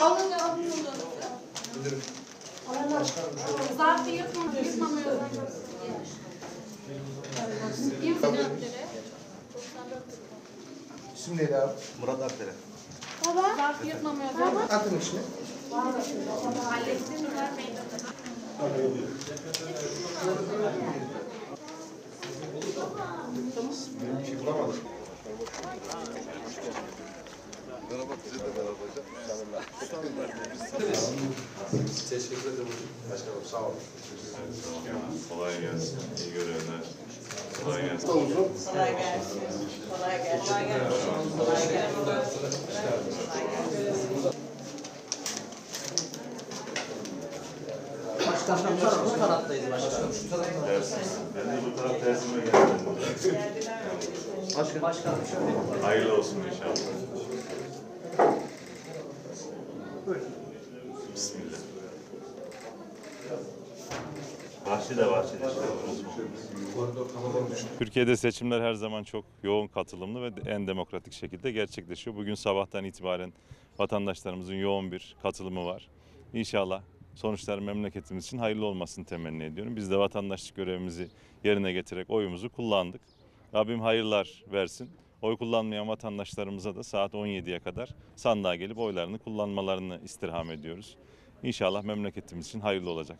Alın alın. Zarfı yırtmam, yırtmamıyor. İsim neydi abi? Murat Akdere. Zarfı yırtmamıyor. Atın içine. Bir şey bulamadım. Teşekkür ederim. Başkanım sağ olun. Kolay gelsin. İyi görevler. Kolay gelsin. Kolay gelsin. Kolay gelsin. Kolay gelsin. Kolay gelsin. Başkanım bu taraf, bu taraftayız başkanım. Ters. Ben de bu taraf tersime geldim. Başkanım. Başkanım şöyle. Hayırlı olsun inşallah. Bismillah. Türkiye'de seçimler her zaman çok yoğun katılımlı ve en demokratik şekilde gerçekleşiyor. Bugün sabahtan itibaren vatandaşlarımızın yoğun bir katılımı var. İnşallah sonuçlar memleketimiz için hayırlı olmasını temenni ediyorum. Biz de vatandaşlık görevimizi yerine getirerek oyumuzu kullandık. Rabbim hayırlar versin. Oy kullanmayan vatandaşlarımıza da saat 17'ye kadar sandığa gelip oylarını kullanmalarını istirham ediyoruz. İnşallah memleketimiz için hayırlı olacaktır.